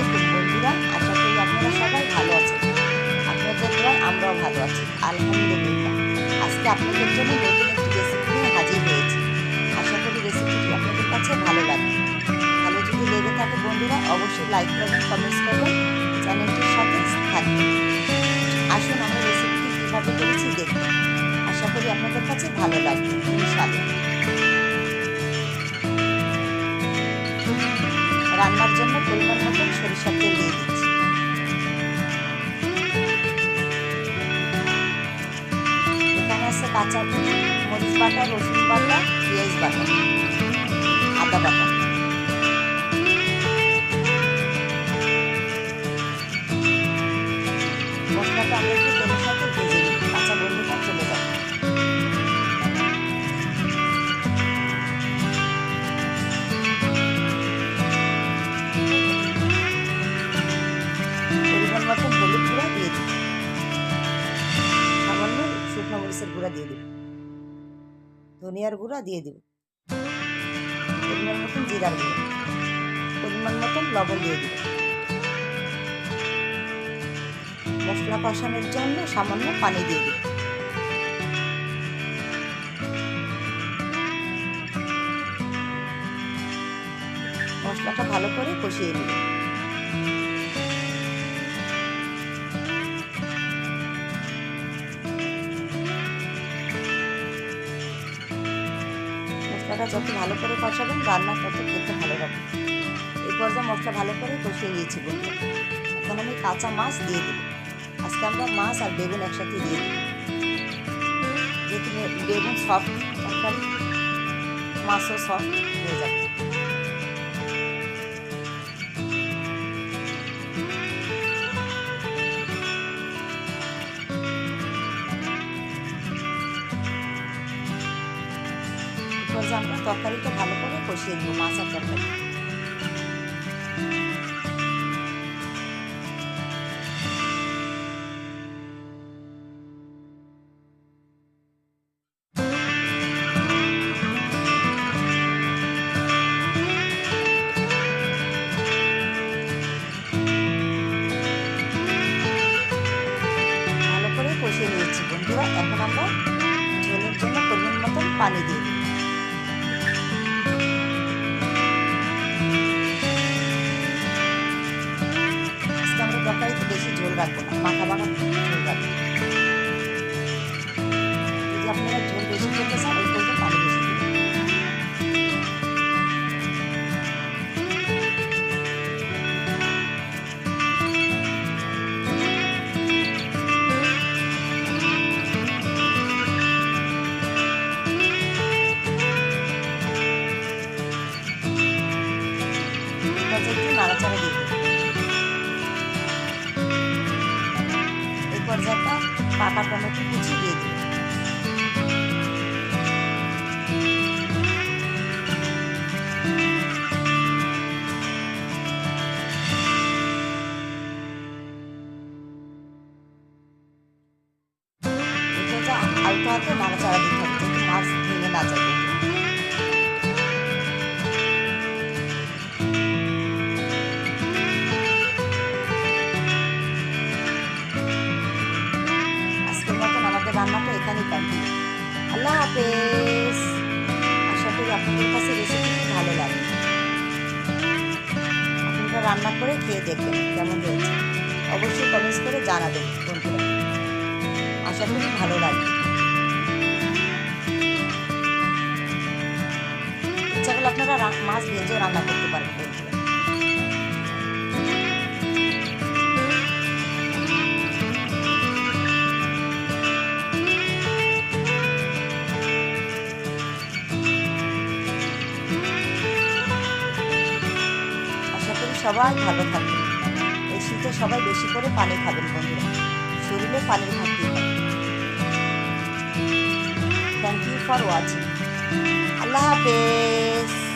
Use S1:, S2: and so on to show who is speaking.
S1: আলাইকুম বন্ধুরা। আশা করি আপনারা সবাই ভালো আছেন। আপনাদের দোয়ায় আমরাও ভালো আছি। আলহামদুলিল্লাহ। আজকে আপনাদের জন্য নতুন একটি রেসিপি নিয়ে হাজির হয়েছি। আশা করি রেসিপিটি আপনাদের কাছে ভালো লাগবে। ভালো যদি লেগে থাকে, বন্ধুরা, অবশ্যই লাইক করবেন কমেন্টস করবেন চ্যানেলটির সাথে থাকবেন আসুন, আমরা রেসিপিটি কীভাবে করেছি দেখুন আশা করি আপনাদের কাছে ভালো লাগবে, ইনশাআল্লাহ। রান্নার জন্য পরিমাণ মতন সরিষার তেল দিয়ে দিচ্ছি। এখানে আছে কাঁচা মরিচ বাটা, রসুন বাটা, পেঁয়াজ বাটা, আদা বাটা। মতন হলুদ গুঁড়া দিয়ে দিই সামান্য শুকনো মরিচের গুঁড়া দিয়ে দিব। ধনিয়ার গুঁড়া দিয়ে দিব। পরিমাণ মতন জিরার গুঁড়ো পরিমাণ মতন লবণ দিয়ে দিব। মশলা কষানোর জন্য সামান্য পানি দিয়ে দিব। মশলাটা ভালো করে কষিয়ে নিব। মশলাটা যত ভালো করে কষাবেন রান্না তত খেতে ভালো লাগবে এই পর্যায়ে মশলা ভালো করে কষিয়ে নিয়েছি বন্ধু এখন আমি কাঁচা মাছ দিয়ে দেবো। আজকে আমরা মাছ আর বেগুন একসাথে দিয়ে দেবো। যেহেতু বেগুন সফট তরকারি, মাছও সফট হয়ে যাবে। এরপর যে আমরা তরকারিটা ভালো করে কষিয়ে দেবো মাছ আর তরকারি। এখন আমরা ঝোলের জন্য পরিমাণ মতন পানি দিয়ে দিই 好吧好吧。এই পাকা টমেটো কুচি দিয়ে এটা হালকা হাতে নাড়াচাড়া দিতে হবে, যাতে মাছ ভেঙে না যায়। আল্লাহ হাফেজ। আশা করি আপনাদের কাছে রেসিপিটি ভালো লাগে। আপনারা রান্না করে খেয়ে দেখবেন কেমন হয়েছে। অবশ্যই কমেন্টস করে জানাবেন বন্ধুরা। আশা করি ভালো লাগবে। ইচ্ছা করলে আপনারা মাছ ভেজেও রান্না করতে পারেন বন্ধুরা। সবাই ভালো থাকবেন এই শীতে সবাই বেশি করে পানি খাবেন বন্ধুরা। শরীরে পানির ঘাটতি থ্যাংক ইউ ফর ওয়াচিং আল্লাহ হাফেজ।